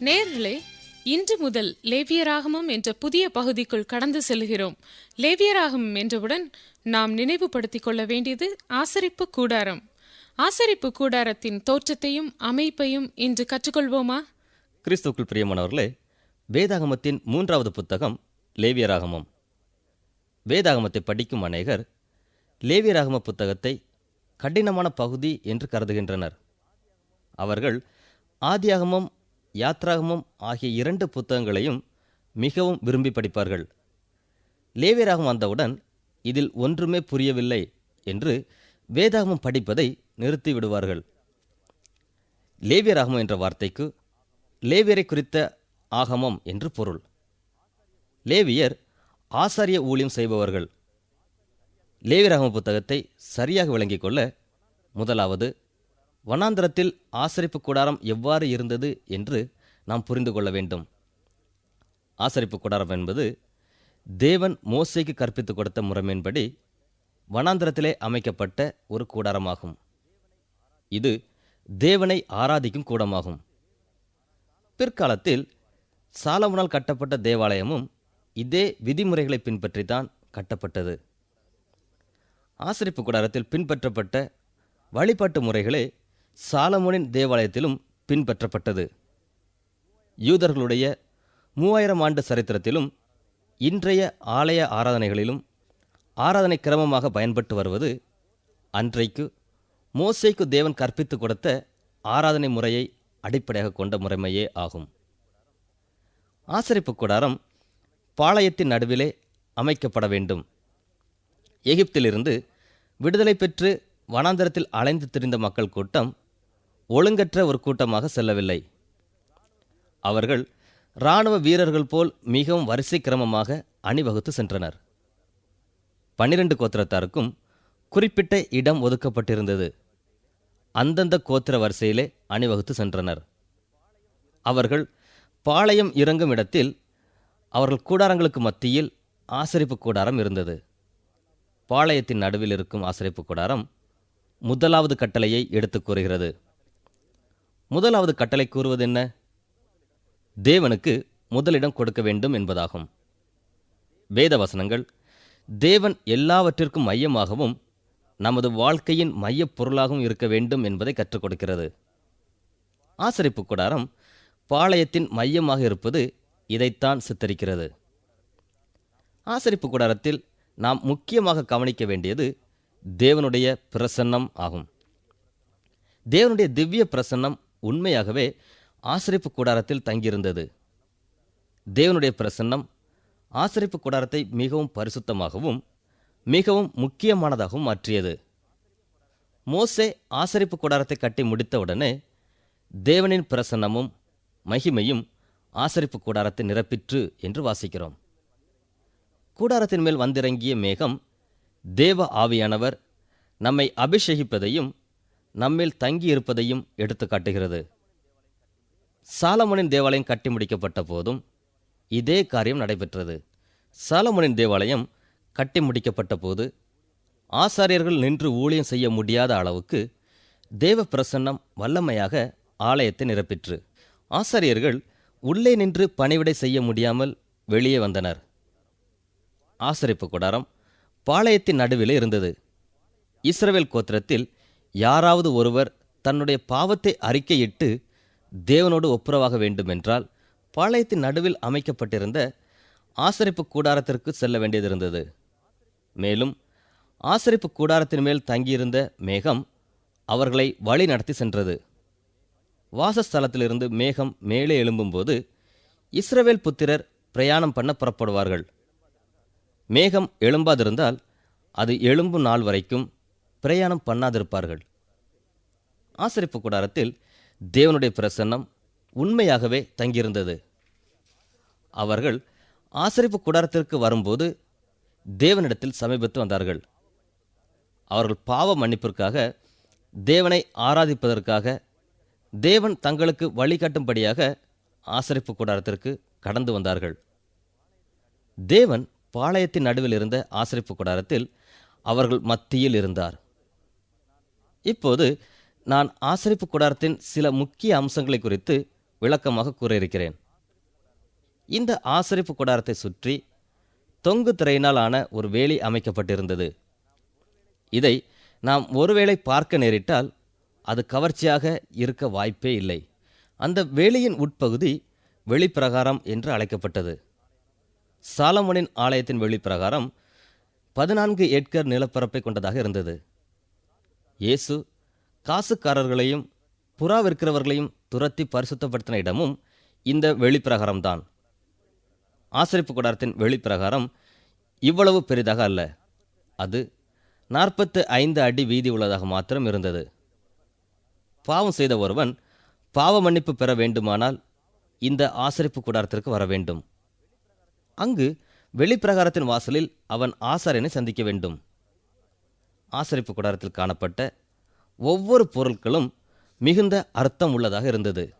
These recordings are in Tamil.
நேர்களே இன்று முதல் லேவியராகமம் என்ற புதிய பகுதிக்குள் கடந்து செல்கிறோம். லேவியராகமம் என்றவுடன் நாம் நினைவுபடுத்திக் கொள்ள வேண்டியது ஆசரிப்பு கூடாரம். ஆசரிப்பு கூடாரத்தின் தோற்றத்தையும் அமைப்பையும் இன்று கற்றுக்கொள்வோமா? கிறிஸ்துக்குள் பிரியமானவர்களே வேதாகமத்தின் மூன்றாவது புத்தகம் லேவியராகமம். வேதாகமத்தை படிக்கும் அநேகர் லேவியராகம புத்தகத்தை கடினமான பகுதி என்று கருதுகின்றனர். அவர்கள் ஆதியாகமம் யாத்ராகமம் ஆகிய இரண்டு புத்தகங்களையும் மிகவும் விரும்பி படிப்பார்கள். லேவியராகம் வந்தவுடன் இதில் ஒன்றுமே புரியவில்லை என்று வேதாகமம் படிப்பதை நிறுத்தி விடுவார்கள். லேவியராகமம் என்ற வார்த்தைக்கு லேவியரை குறித்த ஆகமம் என்று பொருள். லேவியர் ஆசாரிய ஊழியம் செய்பவர்கள். லேவியராகம புத்தகத்தை சரியாக விளங்கிக் கொள்ள முதலாவது வனாந்திரத்தில் ஆசரிப்பு கூடாரம் எவ்வாறு இருந்தது என்று நாம் புரிந்து கொள்ள வேண்டும். ஆசரிப்பு கூடாரம் என்பது தேவன் மோசைக்கு கற்பித்துக் கொடுத்த முறைமையின்படி வனாந்திரத்திலே அமைக்கப்பட்ட ஒரு கூடாரமாகும். இது தேவனை ஆராதிக்கும் கூடமாகும். பிற்காலத்தில் சாலமுனால் கட்டப்பட்ட தேவாலயமும் இதே விதிமுறைகளை பின்பற்றித்தான் கட்டப்பட்டது. ஆசரிப்பு கூடாரத்தில் பின்பற்றப்பட்ட வழிபாட்டு முறைகளே சாலமோனின் தேவாலயத்திலும் பின்பற்றப்பட்டது. யூதர்களுடைய மூவாயிரம் ஆண்டு சரித்திரத்திலும் இன்றைய ஆலய ஆராதனைகளிலும் ஆராதனை கிரமமாக பயன்பட்டு வருவது அன்றைக்கு மோசைக்கு தேவன் கற்பித்துக் கொடுத்த ஆராதனை முறையை அடிப்படையாக கொண்ட முறைமையே ஆகும். ஆசரிப்பு கூடாரம் பாளையத்தின் நடுவிலே அமைக்கப்பட வேண்டும். எகிப்திலிருந்து விடுதலை பெற்று வனாந்தரத்தில் அலைந்து திரிந்த மக்கள் கூட்டம் ஒழுங்கற்ற ஒரு கூட்டமாக செல்லவில்லை. அவர்கள் இராணுவ வீரர்கள் போல் மிகவும் வரிசை கிரமமாக அணிவகுத்து சென்றனர். பன்னிரண்டு கோத்திரத்தாருக்கும் குறிப்பிட்ட இடம் ஒதுக்கப்பட்டிருந்தது. அந்தந்த கோத்திர வரிசையிலே அணிவகுத்து சென்றனர். அவர்கள் பாளையம் இறங்கும் இடத்தில் அவர்கள் கூடாரங்களுக்கு மத்தியில் ஆசரிப்பு கூடாரம் இருந்தது. பாளையத்தின் நடுவில் இருக்கும் ஆசரிப்பு கூடாரம் முதலாவது கட்டளையை எடுத்துக் கூறுகிறது. முதலாவது கட்டளை கூறுவது என்ன தேவனுக்கு முதலிடம் கொடுக்க வேண்டும் என்பதாகும். வேத வசனங்கள் தேவன் எல்லாவற்றிற்கும் மையமாகவும் நமது வாழ்க்கையின் மையப் பொருளாகவும் இருக்க வேண்டும் என்பதை கற்றுக் கொடுக்கிறது. ஆசரிப்பு கூடாரம் பாளையத்தின் மையமாக இருப்பது இதைத்தான் சித்தரிக்கிறது. ஆசரிப்பு கூடாரத்தில் நாம் முக்கியமாக கவனிக்க வேண்டியது தேவனுடைய பிரசன்னம் ஆகும். தேவனுடைய திவ்ய பிரசன்னம் உண்மையாகவே ஆசரிப்பு கூடாரத்தில் தங்கியிருந்தது. தேவனுடைய பிரசன்னம் ஆசரிப்பு கூடாரத்தை மிகவும் பரிசுத்தமாகவும் மிகவும் முக்கியமானதாகவும் மாற்றியது. மோசே ஆசரிப்பு கூடாரத்தை கட்டி முடித்தவுடனே தேவனின் பிரசன்னமும் மகிமையும் ஆசரிப்பு கூடாரத்தை நிரப்பிற்று என்று வாசிக்கிறோம். கூடாரத்தின் மேல் வந்திறங்கிய மேகம் தேவ ஆவியானவர் நம்மை அபிஷேகிப்பதையும் நம்மேல் தங்கியிருப்பதையும் எடுத்து காட்டுகிறது சாலமோனின் தேவாலயம் கட்டி முடிக்கப்பட்ட போதும் இதே காரியம் நடைபெற்றது. சாலமோனின் தேவாலயம் கட்டி முடிக்கப்பட்ட போது ஆசாரியர்கள் நின்று ஊழியம் செய்ய முடியாத அளவுக்கு தேவ பிரசன்னம் வல்லமையாக ஆலயத்தை நிரப்பிற்று. ஆசாரியர்கள் உள்ளே நின்று பணிவிடை செய்ய முடியாமல் வெளியே வந்தனர். ஆசரிப்பு கூடாரம் பாளையத்தின் நடுவிலே இருந்தது. இஸ்ரவேல் கோத்திரத்தில் யாராவது ஒருவர் தன்னுடைய பாவத்தை அறிக்கையிட்டு தேவனோடு ஒப்புரவாக வேண்டுமென்றால் பாளையத்தின் நடுவில் அமைக்கப்பட்டிருந்த ஆசரிப்பு கூடாரத்திற்கு செல்ல வேண்டியதிருந்தது. மேலும் ஆசரிப்பு கூடாரத்தின் மேல் தங்கியிருந்த மேகம் அவர்களை வழி நடத்தி சென்றது. வாசஸ்தலத்திலிருந்து மேகம் மேலே எழும்பும்போது இஸ்ரவேல் புத்திரர் பிரயாணம் பண்ண புறப்படுவார்கள். மேகம் எழும்பாதிருந்தால் அது எழும்பும் நாள் வரைக்கும் பிரயாணம் பண்ணாதிருப்பார்கள். ஆசரிப்பு கூடாரத்தில் தேவனுடைய பிரசன்னம் உண்மையாகவே தங்கியிருந்தது. அவர்கள் ஆசரிப்பு கூடாரத்திற்கு வரும்போது தேவனிடத்தில் சமீபத்து வந்தார்கள். அவர்கள் பாவ மன்னிப்பிற்காக தேவனை ஆராதிப்பதற்காக தேவன் தங்களுக்கு வழிகாட்டும்படியாக ஆசரிப்பு கூடாரத்திற்கு கடந்து வந்தார்கள். தேவன் பாளையத்தின் நடுவில் இருந்த ஆசரிப்பு கூடாரத்தில் அவர்கள் மத்தியில் இருந்தார். இப்போது நான் ஆசரிப்பு கூடாரத்தின் சில முக்கிய அம்சங்களை குறித்து விளக்கமாக கூற இருக்கிறேன் இந்த ஆசரிப்பு கூடாரத்தை சுற்றி தொங்கு திரையினால் ஆன ஒரு வேலி அமைக்கப்பட்டிருந்தது. இதை நாம் ஒருவேளை பார்க்க நேரிட்டால் அது கவர்ச்சியாக இருக்க வாய்ப்பே இல்லை. அந்த வேலியின் உட்பகுதி வெளிப்பிரகாரம் என்று அழைக்கப்பட்டது. சாலமோனின் ஆலயத்தின் வெளிப்பிரகாரம் பதினான்கு ஏக்கர் நிலப்பரப்பை கொண்டதாக இருந்தது. இயேசு காசுக்காரர்களையும் புறா விற்கிறவர்களையும் துரத்தி பரிசுத்தப்படுத்தின இடமும் இந்த வெளிப்பிரகாரம்தான். ஆசரிப்பு கூடாரத்தின் வெளிப்பிரகாரம் இவ்வளவு பெரிதாக அல்ல. அது நாற்பத்து ஐந்து அடி வீதி உள்ளதாக மாத்திரம் இருந்தது. பாவம் செய்த ஒருவன் பாவ மன்னிப்பு பெற வேண்டுமானால் இந்த ஆசரிப்பு கூடாரத்திற்கு வர வேண்டும். அங்கு வெளிப்பிரகாரத்தின் வாசலில் அவன் ஆசாரியனை சந்திக்க வேண்டும். ஆசரிப்பு கூடாரத்தில் காணப்பட்ட ஒவ்வொரு பொருட்களும் மிகுந்த அர்த்தம் உள்ளதாக இருந்தது.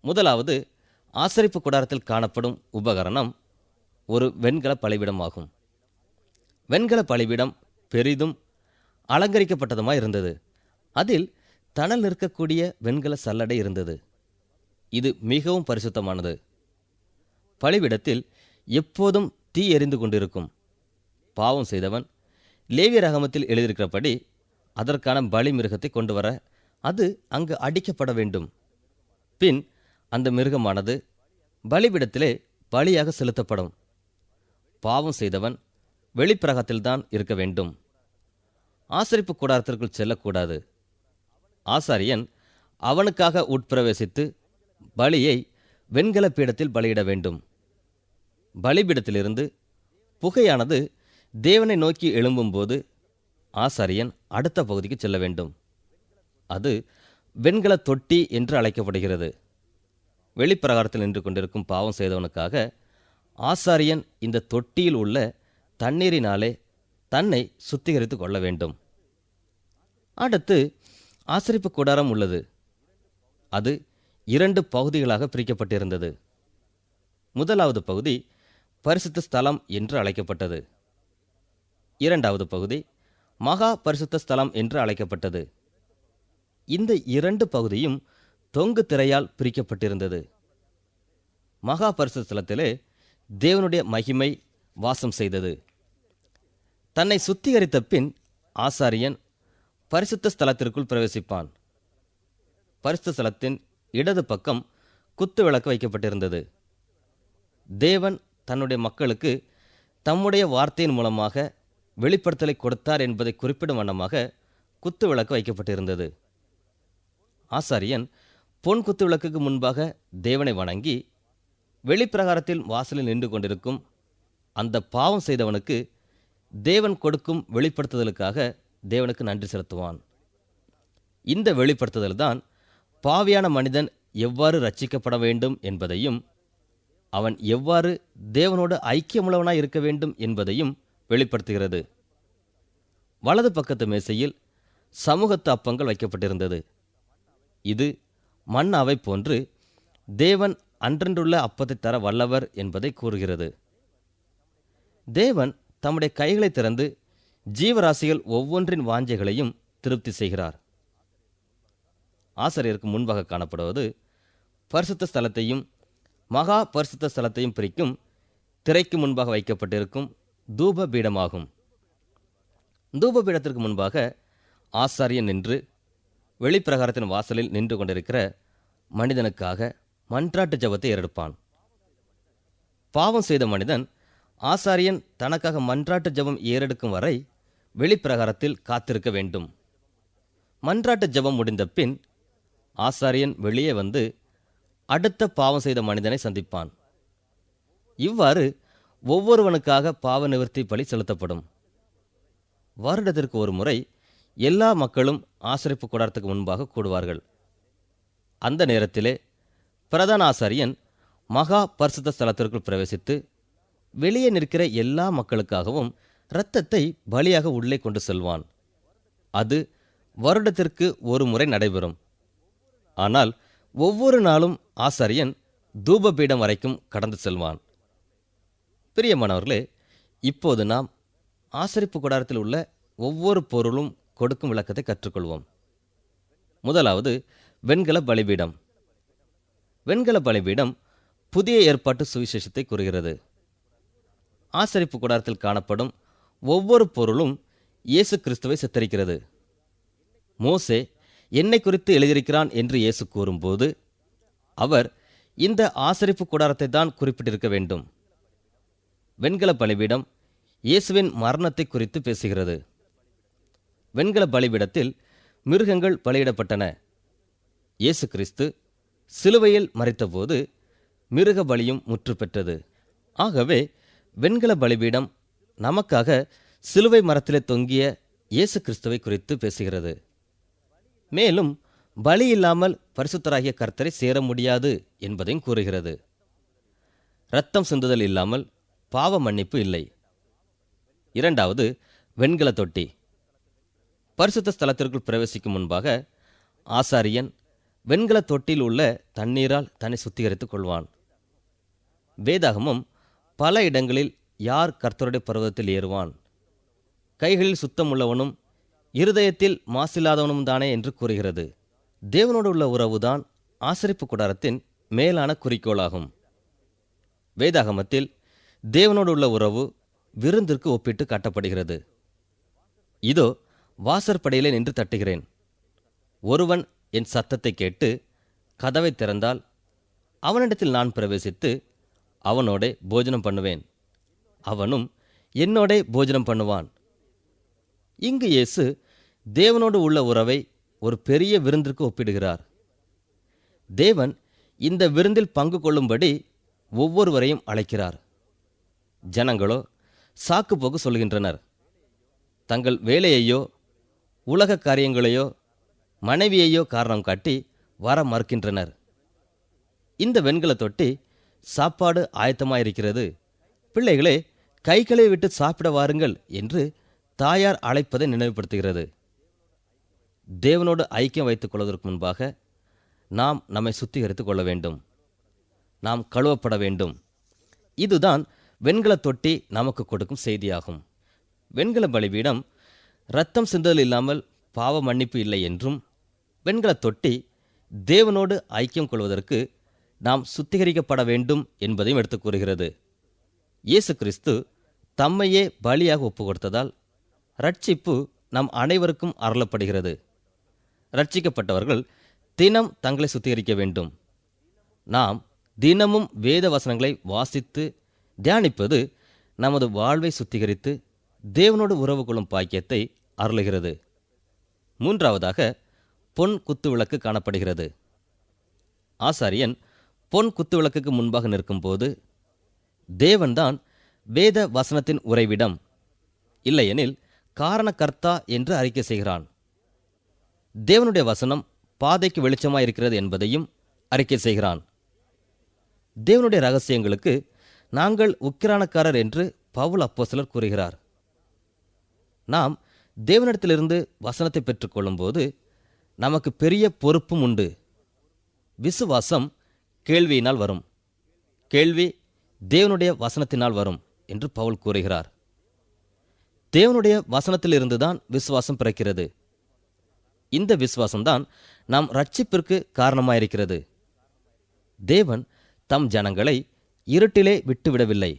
முதலாவது ஆசரிப்பு கூடாரத்தில் காணப்படும் உபகரணம் ஒரு வெண்கல பலிபீடமாகும். வெண்கல பலிபீடம் பெரிதும் அலங்கரிக்கப்பட்டதுமாய் இருந்தது. அதில் தணல் நிற்கக்கூடிய வெண்கல சல்லடை இருந்தது. இது மிகவும் பரிசுத்தமானது. பலிவிடத்தில் எப்போதும் தீ எரிந்து கொண்டிருக்கும். பாவம் செய்தவன் லேவிய ரகமத்தில் எழுதியிருக்கிறபடி அதற்கான பலி மிருகத்தை கொண்டு வர அது அங்கு அடிக்கப்பட வேண்டும். பின் அந்த மிருகமானது பலிபீடத்திலே பலியாக செலுத்தப்படும். பாவம் செய்தவன் வெளிப்பிரகத்தில்தான் இருக்க வேண்டும். ஆசரிப்பு கூடாரத்திற்குள் செல்லக்கூடாது. ஆசாரியன் அவனுக்காக உட்பிரவேசித்து பலியை வெண்கல பீடத்தில் பலியிட வேண்டும். பலிபீடத்திலிருந்து புகையானது தேவனை நோக்கி எழும்பும்போது ஆசாரியன் அடுத்த பகுதிக்கு செல்ல வேண்டும். அது வெண்கல தொட்டி என்று அழைக்கப்படுகிறது. வெளிப்பிரகாரத்தில் நின்று கொண்டிருக்கும் பாவம் செய்தவனுக்காக ஆசாரியன் இந்த தொட்டியில் உள்ள தண்ணீரினாலே தன்னை சுத்திகரித்து கொள்ள வேண்டும். அடுத்து ஆசரிப்பு கூடாரம் உள்ளது. அது இரண்டு பகுதிகளாக பிரிக்கப்பட்டிருந்தது. முதலாவது பகுதி பரிசுத்த ஸ்தலம் என்று அழைக்கப்பட்டது. இரண்டாவது பகுதி மகா பரிசுத்த ஸ்தலம் என்று அழைக்கப்பட்டது. இந்த இரண்டு பகுதியும் தொங்கு திரையால் பிரிக்கப்பட்டிருந்தது. மகா பரிசுத்த ஸ்தலத்திலே தேவனுடைய மகிமை வாசம் செய்தது. தன்னை சுத்திகரித்த பின் ஆசாரியன் பரிசுத்த ஸ்தலத்திற்குள் பிரவேசிப்பான். பரிசுத்த ஸ்தலத்தின் இடது பக்கம் குத்து விளக்கு வைக்கப்பட்டிருந்தது. தேவன் தன்னுடைய மக்களுக்கு தம்முடைய வார்த்தையின் மூலமாக வெளிப்படுத்தலை கொடுத்தார் என்பதை குறிப்பிடும் வண்ணமாக குத்து விளக்கு வைக்கப்பட்டிருந்தது. ஆசாரியன் பொன் குத்து விளக்குக்கு முன்பாக தேவனை வணங்கி வெளிப்பிரகாரத்தில் வாசலில் நின்று கொண்டிருக்கும் அந்த பாவம் செய்தவனுக்கு தேவன் கொடுக்கும் வெளிப்படுத்துதலுக்காக தேவனுக்கு நன்றி செலுத்துவான். இந்த வெளிப்படுத்துதல் தான் பாவியான மனிதன் எவ்வாறு ரட்சிக்கப்பட வேண்டும் என்பதையும் அவன் எவ்வாறு தேவனோடு ஐக்கியமுள்ளவனாய் இருக்க வேண்டும் என்பதையும் வெளிப்படுத்துகிறது. வலது பக்கத்து மேசையில் சமூகத்து அப்பங்கள் வைக்கப்பட்டிருந்தது. இது மன்னாவை போன்று தேவன் அன்றன்றுள்ள அப்பத்தை தர வல்லவர் என்பதை கூறுகிறது. தேவன் தம்முடைய கைகளை திறந்து ஜீவராசிகள் ஒவ்வொன்றின் வாஞ்சைகளையும் திருப்தி செய்கிறார். ஆசிரியருக்கு முன்பாக காணப்படுவது பரிசுத்த ஸ்தலத்தையும் மகா பரிசுத்த ஸ்தலத்தையும் பிரிக்கும் திரைக்கு முன்பாக வைக்கப்பட்டிருக்கும் தூப பீடமாகும் தூப பீடத்திற்கு முன்பாக ஆசாரியன் நின்று வெளிப்பிரகாரத்தின் வாசலில் நின்று கொண்டிருக்கிற மனிதனுக்காக மன்றாட்டு ஜெபத்தை ஏறெடுப்பான். பாவம் செய்த மனிதன் ஆசாரியன் தனக்காக மன்றாட்டு ஜெபம் ஏறெடுக்கும் வரை வெளிப்பிரகாரத்தில் காத்திருக்க வேண்டும். மன்றாட்டு ஜெபம் முடிந்த பின் ஆசாரியன் வெளியே வந்து அடுத்த பாவம் செய்த மனிதனை சந்திப்பான். இவ்வாறு ஒவ்வொருவனுக்காக பாவ நிவர்த்தி பலி செலுத்தப்படும். வருடத்திற்கு ஒரு முறை எல்லா மக்களும் ஆசரிப்பு கூடாரத்துக்கு முன்பாக கூடுவார்கள். அந்த நேரத்திலே பிரதான ஆசாரியன் மகா பரிசுத்த ஸ்தலத்திற்குள் பிரவேசித்து வெளியே நிற்கிற எல்லா மக்களுக்காகவும் இரத்தத்தை பலியாக உள்ளே கொண்டு செல்வான். அது வருடத்திற்கு ஒரு முறை நடைபெறும். ஆனால் ஒவ்வொரு நாளும் ஆசாரியன் தூபபீடம் வரைக்கும் கடந்து செல்வான். பிரியமானவர்களே இப்போது நாம் ஆசரிப்பு கூடாரத்தில் உள்ள ஒவ்வொரு பொருளும் கொடுக்கும் விளக்கத்தை கற்றுக்கொள்வோம். முதலாவது வெண்கல பலிபீடம். வெண்கல பலிபீடம் புதிய ஏற்பாட்டு சுவிசேஷத்தை கூறுகிறது. ஆசரிப்பு கூடாரத்தில் காணப்படும் ஒவ்வொரு பொருளும் இயேசு கிறிஸ்துவை சித்தரிக்கிறது. மோசே என்னை குறித்து எழுதியிருக்கிறான் என்று இயேசு கூறும்போது அவர் இந்த ஆசரிப்பு கூடாரத்தை தான் குறிப்பிட்டிருக்க வேண்டும். வெண்கல பலிபீடம் இயேசுவின் மரணத்தை குறித்து பேசுகிறது. வெண்கல பலிபீடத்தில் மிருகங்கள் பலியிடப்பட்டன. இயேசு கிறிஸ்து சிலுவையில் மறைத்தபோது மிருக பலியும் முற்று பெற்றது. ஆகவே வெண்கல பலிபீடம் நமக்காக சிலுவை மரத்திலே தொங்கிய இயேசு கிறிஸ்துவை குறித்து பேசுகிறது. மேலும் பலி இல்லாமல் பரிசுத்தராகிய கர்த்தரை சேர முடியாது என்பதையும் கூறுகிறது. இரத்தம் சிந்துதல் இல்லாமல் பாவ மன்னிப்பு இல்லை. இரண்டாவது வெண்கல தொட்டி. பரிசுத்த ஸ்தலத்திற்குள் பிரவேசிக்கும் முன்பாக ஆசாரியன் வெண்கல தொட்டியில் உள்ள தண்ணீரால் தன்னை சுத்திகரித்துக் கொள்வான். வேதாகமம் பல இடங்களில் யார் கர்த்தருடைய பருவத்தில் ஏறுவான்? கைகளில் சுத்தமுள்ளவனும் இருதயத்தில் மாசில்லாதவனும் தானே என்று கூறுகிறது. தேவனோடு உள்ள உறவுதான் ஆசரிப்பு குடாரத்தின் மேலான குறிக்கோளாகும். வேதாகமத்தில் தேவனோடு உள்ள உறவு விருந்திற்கு ஒப்பிட்டு காட்டப்படுகிறது. இதோ வாசற்படையிலே நின்று தட்டுகிறேன். ஒருவன் என் சத்தத்தை கேட்டு கதவை திறந்தால் அவனிடத்தில் நான் பிரவேசித்து அவனோடே போஜனம் பண்ணுவேன். அவனும் என்னோடே போஜனம் பண்ணுவான். இங்கு இயேசு தேவனோடு உள்ள உறவை ஒரு பெரிய விருந்திற்கு ஒப்பிடுகிறார். தேவன் இந்த விருந்தில் பங்கு கொள்ளும்படி ஒவ்வொருவரையும் அழைக்கிறார். ஜனங்களோ சாக்கு போக்கு சொல்கின்றனர். தங்கள் வேலையையோ உலக காரியங்களையோ மனைவியையோ காரணம் காட்டி வர மறுக்கின்றனர். இந்த வெண்கல தொட்டி சாப்பாடு ஆயத்தமாயிருக்கிறது. பிள்ளைகளே கைகளை விட்டு சாப்பிட வாருங்கள் என்று தாயார் அழைப்பதை நினைவுபடுத்துகிறது. தேவனோடு ஐக்கியம் வைத்துக் கொள்வதற்கு முன்பாக நாம் நம்மை சுத்திகரித்துக் கொள்ள வேண்டும். நாம் கழுவப்பட வேண்டும். இதுதான் வெண்கல தொட்டி நமக்கு கொடுக்கும் செய்தியாகும். வெண்கல பலிபீடம் இரத்தம் சிந்துதல் இல்லாமல் பாவ மன்னிப்பு இல்லை என்றும் வெண்கல தொட்டி தேவனோடு ஐக்கியம் கொள்வதற்கு நாம் சுத்திகரிக்கப்பட வேண்டும் என்பதையும் எடுத்துக் கூறுகிறது. இயேசு கிறிஸ்து தம்மையே பலியாக ஒப்பு கொடுத்ததால் ரட்சிப்பு நம் அனைவருக்கும் அருளப்படுகிறது. ரட்சிக்கப்பட்டவர்கள் தினம் தங்களை சுத்திகரிக்க வேண்டும். நாம் தினமும் வேத வசனங்களை வாசித்து தியானிப்பது நமது வாழ்வை சுத்திகரித்து தேவனோடு உறவு கொள்ளும் பாக்கியத்தை அருளுகிறது. மூன்றாவதாக பொன் குத்துவிளக்கு காணப்படுகிறது. ஆசாரியன் பொன் குத்துவிளக்குக்கு முன்பாக நிற்கும்போது தேவன்தான் வேத வசனத்தின் உறைவிடம் இல்லையெனில் காரணக்கர்த்தா என்று அறிக்கை செய்கிறான். தேவனுடைய வசனம் பாதைக்கு வெளிச்சமாயிருக்கிறது என்பதையும் அறிக்கை செய்கிறான். தேவனுடைய ரகசியங்களுக்கு நாங்கள் உக்கிரானக்காரர் என்று பவுல் அப்போசலர் கூறுகிறார். நாம் தேவனிடத்திலிருந்து வசனத்தை பெற்றுக்கொள்ளும்போது நமக்கு பெரிய பொறுப்பும் உண்டு. விசுவாசம் கேள்வியினால் வரும். கேள்வி தேவனுடைய வசனத்தினால் வரும் என்று பவுல் கூறுகிறார். தேவனுடைய வசனத்திலிருந்து தான் விசுவாசம் பிறக்கிறது. இந்த விசுவாசம்தான் நாம் ரட்சிப்பிற்கு காரணமாயிருக்கிறது. தேவன் தம் ஜனங்களை இருட்டிலே விட்டுவிடவில்லை.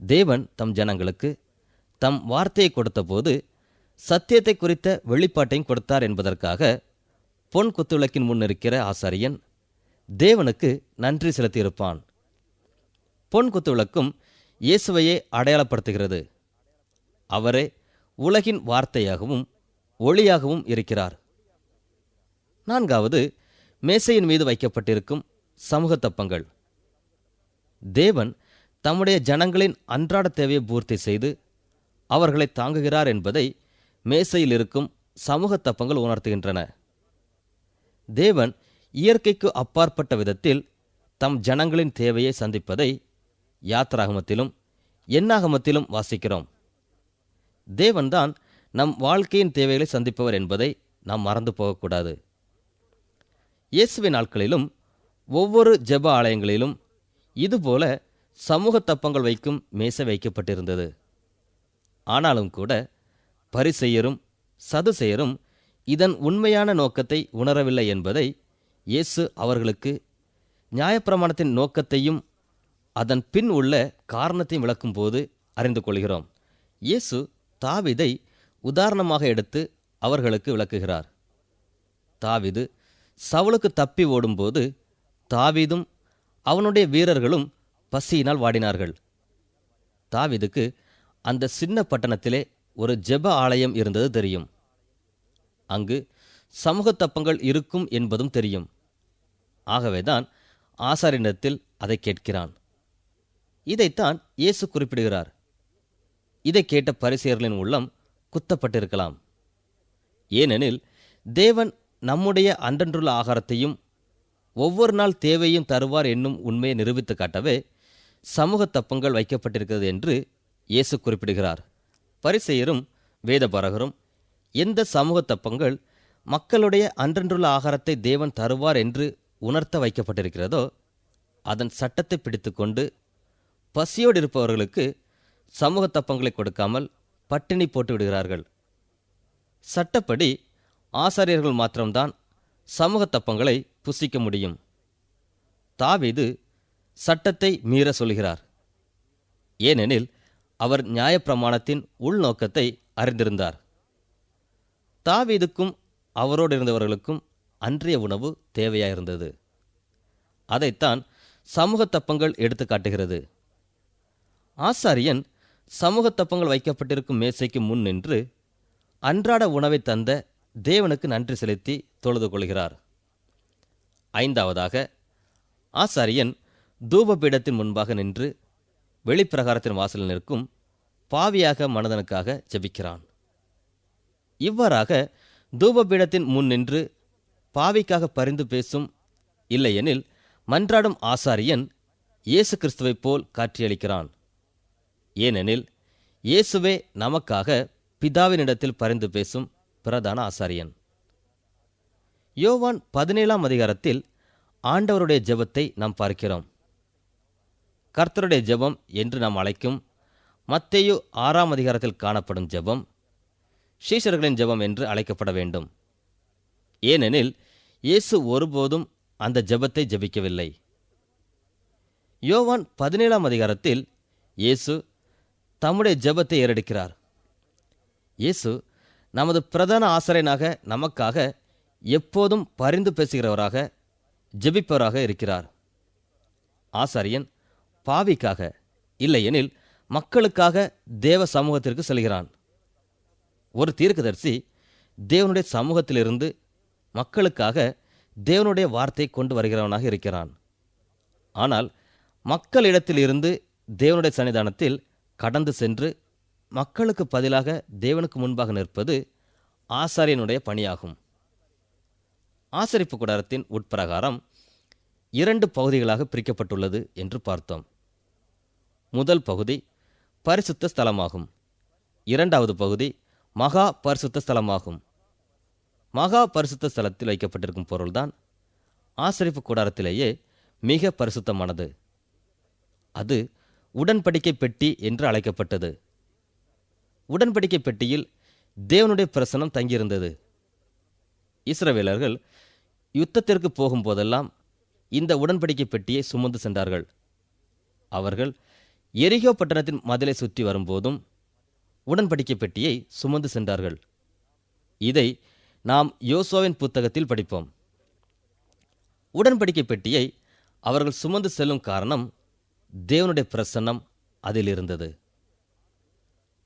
தேவன் தம் ஜனங்களுக்கு தம் வார்த்தையை கொடுத்தபோது சத்தியத்தை குறித்த வெளிப்பாட்டையும் கொடுத்தார் என்பதற்காக பொன் குத்துவிளக்கின் முன் இருக்கிற ஆசாரியன் தேவனுக்கு நன்றி செலுத்தியிருப்பான். பொன் குத்துவிளக்கும் இயேசுவையே அடையாளப்படுத்துகிறது. அவரே உலகின் வார்த்தையாகவும் ஒளியாகவும் இருக்கிறார். நான்காவது மேசையின் மீது வைக்கப்பட்டிருக்கும் சமூக தப்பங்கள். தேவன் தம்முடைய ஜனங்களின் அன்றாட தேவையை பூர்த்தி செய்து அவர்களை தாங்குகிறார் என்பதை மேசையில் இருக்கும் சமூக தப்பங்கள் உணர்த்துகின்றன. தேவன் இயற்கைக்கு அப்பாற்பட்ட விதத்தில் தம் ஜனங்களின் தேவையை சந்திப்பதை யாத்ராகமத்திலும் எண்ணாகமத்திலும் வாசிக்கிறோம். தேவன்தான் நம் வாழ்க்கையின் தேவைகளை சந்திப்பவர் என்பதை நாம் மறந்து போகக்கூடாது. இயேசுவின் நாட்களிலும் ஒவ்வொரு ஜெப ஆலயங்களிலும் இதுபோல சமூக தப்பங்கள் வைக்கும் மேசை வைக்கப்பட்டிருந்தது. ஆனாலும் கூட பரிசெயரும் சதுசெயரும் இதன் உண்மையான நோக்கத்தை உணரவில்லை என்பதை இயேசு அவர்களுக்கு நியாயப்பிரமாணத்தின் நோக்கத்தையும் அதன் பின் உள்ள காரணத்தையும் விளக்கும்போது அறிந்து கொள்கிறோம். இயேசு தாவிதை உதாரணமாக எடுத்து அவர்களுக்கு விளக்குகிறார். தாவிது சவுளுக்கு தப்பி ஓடும்போது தாவீதும் அவனுடைய வீரர்களும் பசியினால் வாடினார்கள். தாவிதுக்கு அந்த சின்ன பட்டணத்திலே ஒரு ஜெப ஆலயம் இருந்தது தெரியும். அங்கு சமூக தப்பங்கள் இருக்கும் என்பதும் தெரியும். ஆகவேதான் ஆசாரினிடத்தில் அதை கேட்கிறான். இதைத்தான் இயேசு குறிப்பிடுகிறார். இதை கேட்ட பரிசெயர்களின் உள்ளம் குத்தப்பட்டிருக்கலாம். ஏனெனில் தேவன் நம்முடைய அன்றன்றுள்ள ஆகாரத்தையும் ஒவ்வொரு நாள் தேவையும் தருவார் என்னும் உண்மையை நிரூபித்து காட்டவே சமூக தப்பங்கள் வைக்கப்பட்டிருக்கிறது என்று இயேசு குறிப்பிடுகிறார். பரிசெயரும் வேதபாரகரும் எந்த சமூக தப்பங்கள் மக்களுடைய அன்றன்றுள்ள ஆகாரத்தை தேவன் தருவார் என்று உணர்த்த வைக்கப்பட்டிருக்கிறதோ அதன் சட்டத்தை பிடித்துக்கொண்டு பசியோடு இருப்பவர்களுக்கு சமூக தப்பங்களை கொடுக்காமல் பட்டினி போட்டு விடுகிறார்கள். சட்டப்படி ஆசாரியர்கள் மாத்திரம்தான் சமூக தப்பங்களை புசிக்க முடியும் தாவீது சட்டத்தை மீற சொல்கிறார். ஏனெனில் அவர் நியாயப்பிரமாணத்தின் உள்நோக்கத்தை அறிந்திருந்தார். தாவீதுக்கும் அவரோடு இருந்தவர்களுக்கும் அன்றைய உணவு தேவையாயிருந்தது. அதைத்தான் சமூக தப்பங்கள் எடுத்து காட்டுகிறது. ஆசாரியன் சமூக தப்பங்கள் வைக்கப்பட்டிருக்கும் மேசைக்கு முன் நின்று அன்றாட உணவை தந்த தேவனுக்கு நன்றி செலுத்தி தொழுது கொள்கிறார். ஐந்தாவதாக ஆசாரியன் தூபபீடத்தின் முன்பாக நின்று வெளிப்பிரகாரத்தின் வாசலில் நிற்கும் பாவியாக மனதனுக்காக ஜெபிக்கிறான். இவ்வாறாக தூபபீடத்தின் முன் நின்று பாவிக்காக பரிந்து பேசும் இல்லையெனில் மன்றாடும் ஆசாரியன் இயேசு கிறிஸ்துவைப் போல் காட்சியளிக்கிறான். ஏனெனில் இயேசுவே நமக்காக பிதாவினிடத்தில் பரிந்து பேசும் பிரதான ஆசாரியன். யோவான் பதினேழாம் அதிகாரத்தில் ஆண்டவருடைய ஜெபத்தை நாம் பார்க்கிறோம். கர்த்தருடைய ஜெபம் என்று நாம் அழைக்கும் மத்தேயு ஆறாம் அதிகாரத்தில் காணப்படும் ஜெபம் சீஷர்களின் ஜெபம் என்று அழைக்கப்பட வேண்டும். ஏனெனில் இயேசு ஒருபோதும் அந்த ஜெபத்தை ஜெபிக்கவில்லை. யோவான் பதினேழாம் அதிகாரத்தில் இயேசு தம்முடைய ஜெபத்தை ஏறெடுக்கிறார். இயேசு நமது பிரதான ஆசிரியனாக நமக்காக எப்போதும் பரிந்து பேசுகிறவராக ஜெபிப்பவராக இருக்கிறார். ஆசாரியன் பாவிக்காக இல்லையெனில் மக்களுக்காக தேவ சமூகத்திற்கு செல்கிறான். ஒரு தீர்க்கதரிசி தேவனுடைய சமூகத்திலிருந்து மக்களுக்காக தேவனுடைய வார்த்தை கொண்டு வருகிறவனாக இருக்கிறான். ஆனால் மக்களிடத்திலிருந்து தேவனுடைய சன்னிதானத்தில் கடந்து சென்று மக்களுக்கு பதிலாக தேவனுக்கு முன்பாக நிற்பது ஆசாரியனுடைய பணியாகும். ஆசரிப்பு கூடாரத்தின் உட்பிரகாரம் இரண்டு பகுதிகளாக பிரிக்கப்பட்டுள்ளது என்று பார்த்தோம். முதல் பகுதி பரிசுத்த ஸ்தலமாகும். இரண்டாவது பகுதி மகா பரிசுத்த ஸ்தலமாகும். மகா பரிசுத்த ஸ்தலத்தில் வைக்கப்பட்டிருக்கும் பொருள்தான் ஆசரிப்பு கூடாரத்திலேயே மிக பரிசுத்தமானது. அது உடன்படிக்கை பெட்டி என்று அழைக்கப்பட்டது. உடன்படிக்கை பெட்டியில் தேவனுடைய பிரசனம் தங்கியிருந்தது. இஸ்ரவேலர்கள் யுத்தத்திற்கு போகும்போதெல்லாம் இந்த உடன்படிக்கை பெட்டியை சுமந்து சென்றார்கள். அவர்கள் எரிகோ பட்டணத்தின் மதிலை சுற்றி வரும்போதும் உடன்படிக்கை பெட்டியை சுமந்து சென்றார்கள். இதை நாம் யோசோவின் புத்தகத்தில் படிப்போம். உடன்படிக்கை பெட்டியை அவர்கள் சுமந்து செல்லும் காரணம் தேவனுடைய பிரசன்னம் அதில் இருந்தது.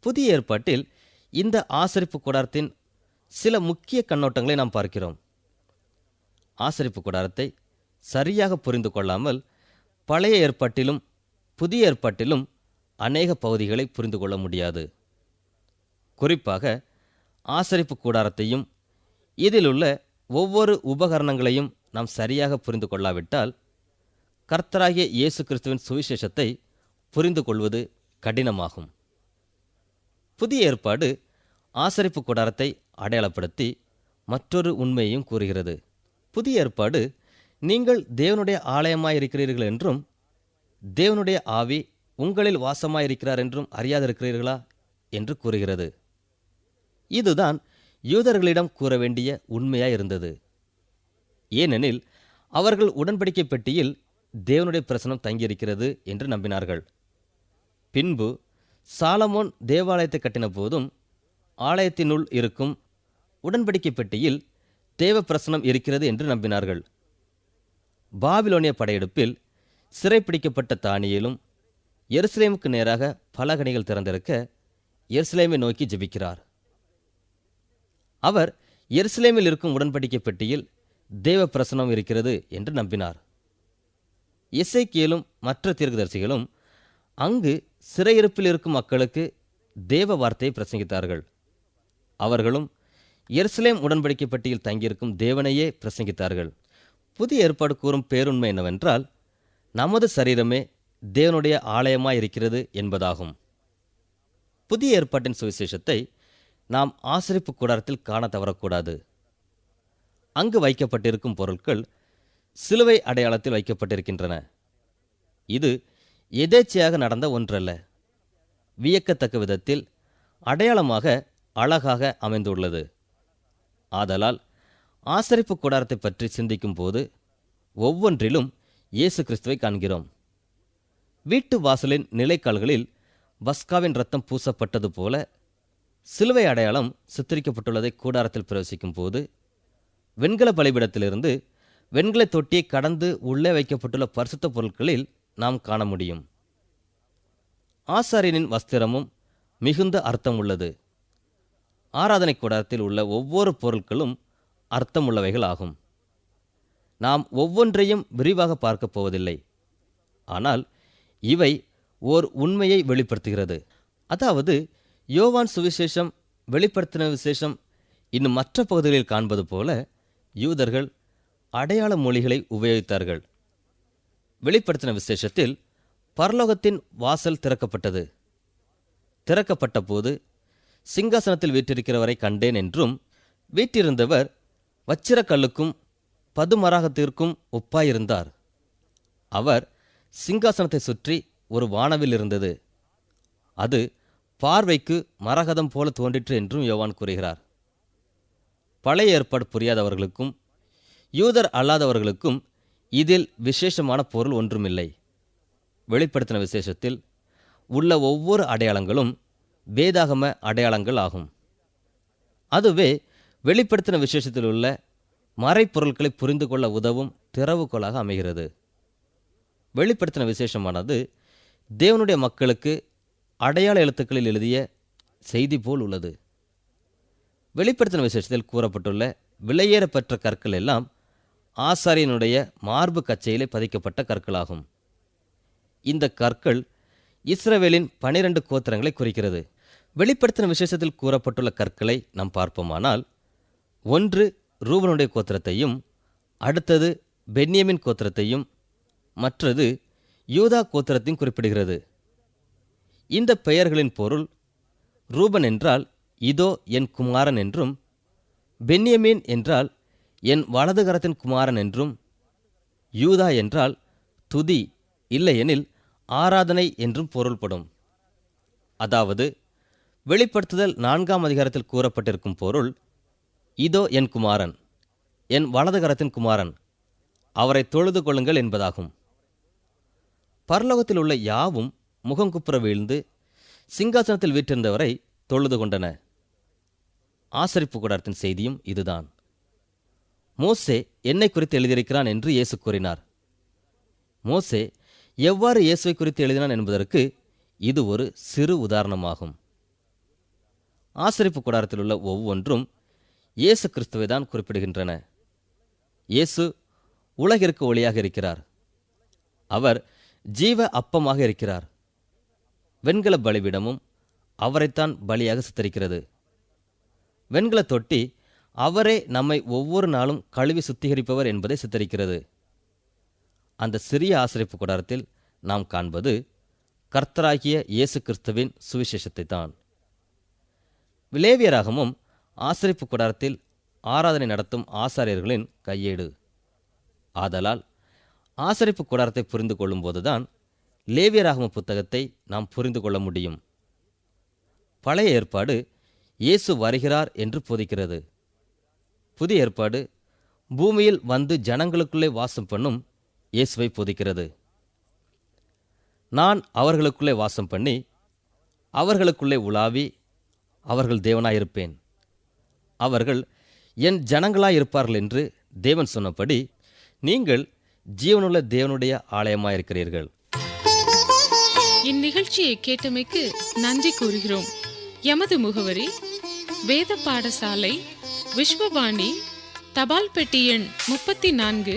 புதிய ஏற்பாட்டில் இந்த ஆசரிப்பு கூடாரத்தின் சில முக்கிய கண்ணோட்டங்களை நாம் பார்க்கிறோம். ஆசரிப்பு கூடாரத்தை சரியாக புரிந்து கொள்ளாமல் பழைய ஏற்பாட்டிலும் புதிய ஏற்பாட்டிலும் அநேக பகுதிகளை புரிந்து கொள்ள முடியாது. குறிப்பாக ஆசரிப்பு கூடாரத்தையும் இதிலுள்ள ஒவ்வொரு உபகரணங்களையும் நாம் சரியாக புரிந்து கொள்ளாவிட்டால் கர்த்தராகிய இயேசு கிறிஸ்துவின் சுவிசேஷத்தை புரிந்து கொள்வது கடினமாகும். புதிய ஏற்பாடு ஆசரிப்பு கூடாரத்தை அடையாளப்படுத்தி மற்றொரு உண்மையையும் கூறுகிறது. புதிய ஏற்பாடு நீங்கள் தேவனுடைய ஆலயமாயிருக்கிறீர்கள் என்றும் தேவனுடைய ஆவி உங்களில் வாசமாயிருக்கிறார் என்றும் அறியாதிருக்கிறீர்களா என்று கூறுகிறது. இதுதான் யூதர்களிடம் கூற வேண்டிய உண்மையாயிருந்தது. ஏனெனில் அவர்கள் உடன்படிக்கை பெட்டியில் தேவனுடைய பிரசனம் தங்கியிருக்கிறது என்று நம்பினார்கள். பின்பு சாலமோன் தேவாலயத்தை கட்டின போதும் ஆலயத்தினுள் இருக்கும் உடன்படிக்கை பெட்டியில் தேவ பிரசனம் இருக்கிறது என்று நம்பினார்கள். பாபிலோனிய படையெடுப்பில் சிறைப்பிடிக்கப்பட்ட தானியலும் எருசலேமுக்கு நேராக பலகணிகள் திறந்திருக்க எருசலேமை நோக்கி ஜெபிக்கிறார். அவர் எருசலேமில் இருக்கும் உடன்படிக்கை பெட்டியில் தேவ பிரசனம் இருக்கிறது என்று நம்பினார். இசைக்கியலும் மற்ற தீர்க்கதரிசிகளும் அங்கு சிறையிருப்பில் இருக்கும் மக்களுக்கு தேவ வார்த்தையை பிரசங்கித்தார்கள். அவர்களும் எருசலேம் உடன்படிக்கை பட்டியில் தங்கியிருக்கும் தேவனையே பிரசங்கித்தார்கள். புதிய ஏற்பாடு கூறும் பேருண்மை என்னவென்றால் நமது சரீரமே தேவனுடைய ஆலயமாய் இருக்கிறது என்பதாகும். புதிய ஏற்பாட்டின் சுவிசேஷத்தை நாம் ஆசிரிப்பு கூடாரத்தில் காண தவறக்கூடாது. அங்கு வைக்கப்பட்டிருக்கும் பொருட்கள் சிலுவை அடையாளத்தில் வைக்கப்பட்டிருக்கின்றன. இது எதேச்சையாக நடந்த ஒன்றல்ல. வியக்கத்தக்க விதத்தில் அடையாளமாக அழகாக அமைந்துள்ளது. ஆதலால் ஆசரிப்பு கூடாரத்தை பற்றி சிந்திக்கும் போது ஒவ்வொன்றிலும் இயேசு கிறிஸ்துவை காண்கிறோம். வீட்டு வாசலின் நிலைக்கால்களில் பஸ்காவின் ரத்தம் பூசப்பட்டது போல சிலுவை அடையாளம் சித்தரிக்கப்பட்டுள்ளதை கூடாரத்தில் பிரவேசிக்கும் போது வெண்கல பலிபிடத்திலிருந்து வெண்கல தொட்டியை கடந்து உள்ளே வைக்கப்பட்டுள்ள பரிசுத்த பொருட்களில் நாம் காண முடியும். ஆசாரியனின் வஸ்திரமும் மிகுந்த அர்த்தம் உள்ளது ஆராதனை கூடாரத்தில் உள்ள ஒவ்வொரு பொருட்களும் அர்த்தமுள்ளவைகள் ஆகும் நாம் ஒவ்வொன்றையும் விரிவாக பார்க்கப் போவதில்லை. ஆனால் இவை ஓர் உண்மையை வெளிப்படுத்துகிறது. அதாவது யோவான் சுவிசேஷம் வெளிப்படுத்தின விசேஷம் இன்னும் மற்ற பகுதிகளில் காண்பது போல யூதர்கள் அடையாள மொழிகளை உபயோகித்தார்கள். வெளிப்படுத்தின விசேஷத்தில் பரலோகத்தின் வாசல் திறக்கப்பட்டது. திறக்கப்பட்ட போது சிங்காசனத்தில் வீற்றிருக்கிறவரை கண்டேன் என்றும் வீற்றிருந்தவர் வச்சிரக்கல்லுக்கும் பதுமராகத்திற்கும் ஒப்பாயிருந்தார். அவர் சிங்காசனத்தை சுற்றி ஒரு வானவில் இருந்தது. அது பார்வைக்கு மரகதம் போல தோன்றிற்று என்றும் யோவான் கூறுகிறார். பழைய ஏற்பாடு புரியாதவர்களுக்கும் யூதர் அல்லாதவர்களுக்கும் இதில் விசேஷமான பொருள் ஒன்றுமில்லை. வெளிப்படுத்தின விசேஷத்தில் உள்ள ஒவ்வொரு அடையாளங்களும் வேதாகம அடையாளங்கள் ஆகும். அதுவே வெளிப்படுத்தின விசேஷத்தில் உள்ள மறைப்பொருட்களை புரிந்து கொள்ள உதவும் திறவுகோலாக அமைகிறது. வெளிப்படுத்தின விசேஷமானது தேவனுடைய மக்களுக்கு அடையாள எழுத்துக்களில் எழுதிய செய்தி போல் உள்ளது. வெளிப்படுத்தின விசேஷத்தில் கூறப்பட்டுள்ள விலையேறப்பெற்ற கற்கள் எல்லாம் ஆசாரியனுடைய மார்பு கச்சையிலே பதிக்கப்பட்ட கற்களாகும். இந்த கற்கள் இஸ்ரவேலின் பனிரெண்டு கோத்திரங்களை குறிக்கிறது. வெளிப்படுத்தின விசேஷத்தில் கூறப்பட்டுள்ள கற்களை நாம் பார்ப்போமானால் ஒன்று ரூபனுடைய கோத்திரத்தையும் அடுத்தது பென்யமின் கோத்திரத்தையும் மற்றது யூதா கோத்திரத்தையும் குறிப்பிடுகிறது. இந்த பெயர்களின் பொருள் ரூபன் என்றால் இதோ என் குமாரன் என்றும் பென்யமீன் என்றால் என் வலதுகரத்தின் குமாரன் என்றும் யூதா என்றால் துதி இல்லையெனில் ஆராதனை என்றும் பொருள்படும். அதாவது வெளிப்படுத்துதல் நான்காம் அதிகாரத்தில் கூறப்பட்டிருக்கும் பொருள் இதோ என் குமாரன் என் வலதுகரத்தின் குமாரன் அவரை தொழுது கொள்ளுங்கள் என்பதாகும். பரலோகத்தில் உள்ள யாவும் முகங்குப்புற வீழ்ந்து சிங்காசனத்தில் வீற்றிருந்தவரை தொழுது கொண்டன. ஆசரிப்பு கூடாரத்தின் செய்தியும் இதுதான். மோசே என்னை குறித்து எழுதியிருக்கிறான் என்று இயேசு கூறினார். மோசே எவ்வாறு இயேசுவை குறித்து எழுதினான் என்பதற்கு இது ஒரு சிறு உதாரணமாகும். ஆசிரிப்பு கூடாரத்தில் உள்ள ஒவ்வொன்றும் இயேசு கிறிஸ்துவை தான் குறிப்பிடுகின்றன. இயேசு உலகிற்கு ஒளியாக இருக்கிறார். அவர் ஜீவ அப்பமாக இருக்கிறார். வெண்கல பலிபீடமும் அவரைத்தான் பலியாக சித்தரிக்கிறது. வெண்கல தொட்டி அவரே நம்மை ஒவ்வொரு நாளும் கழுவி சுத்திகரிப்பவர் என்பதை சித்தரிக்கிறது. அந்த சிறிய ஆசிரியப்பு கூடாரத்தில் நாம் காண்பது கர்த்தராகிய இயேசு கிறிஸ்துவின் சுவிசேஷத்தை தான் விலேவியராகமும் ஆசிரிப்பு கூடாரத்தில் ஆராதனை நடத்தும் ஆசாரியர்களின் கையேடு. ஆதலால் ஆசரிப்பு கூடாரத்தை புரிந்து கொள்ளும்போதுதான் லேவியராகம புத்தகத்தை நாம் புரிந்து கொள்ள முடியும். பழைய ஏற்பாடு இயேசு வருகிறார் என்று போதிக்கிறது. புதிய ஏற்பாடு பூமியில் வந்து ஜனங்களுக்குள்ளே வாசம் பண்ணும் இயேசுவை போதிக்கிறது. நான் அவர்களுக்குள்ளே வாசம் பண்ணி அவர்களுக்குள்ளே உலாவி அவர்கள் தேவனாயிருப்பேன். அவர்கள் என் ஜனங்களாயிருப்பார்கள் என்று தேவன் சொன்னபடி நீங்கள் ஜீவனுள்ள தேவனுடைய ஆலயமாயிருக்கிறீர்கள். இந்நிகழ்ச்சியை கேட்டமைக்கு நன்றி கூறுகிறோம். எமது முகவரி வேத பாடசாலை விஸ்வபாணி தபால் பெட்டி எண் முப்பத்தி நான்கு